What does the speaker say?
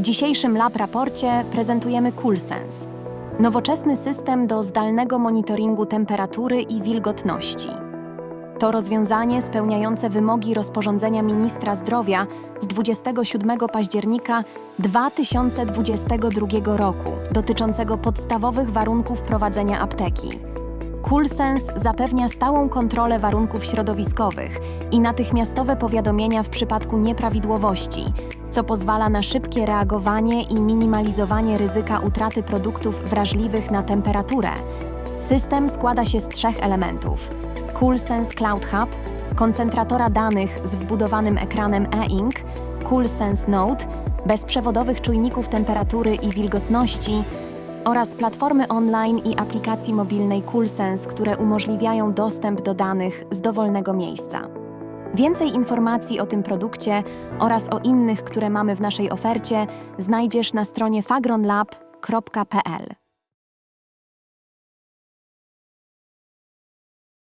W dzisiejszym Lab raporcie prezentujemy CoolSense, nowoczesny system do zdalnego monitoringu temperatury i wilgotności. To rozwiązanie spełniające wymogi rozporządzenia ministra zdrowia z 27 października 2022 roku dotyczącego podstawowych warunków prowadzenia apteki. CoolSense zapewnia stałą kontrolę warunków środowiskowych i natychmiastowe powiadomienia w przypadku nieprawidłowości, co pozwala na szybkie reagowanie i minimalizowanie ryzyka utraty produktów wrażliwych na temperaturę. System składa się z trzech elementów: CoolSense Cloud Hub, koncentratora danych z wbudowanym ekranem e-ink, CoolSense Node, bezprzewodowych czujników temperatury i wilgotności oraz platformy online i aplikacji mobilnej CoolSense, które umożliwiają dostęp do danych z dowolnego miejsca. Więcej informacji o tym produkcie oraz o innych, które mamy w naszej ofercie, znajdziesz na stronie fagronlab.pl.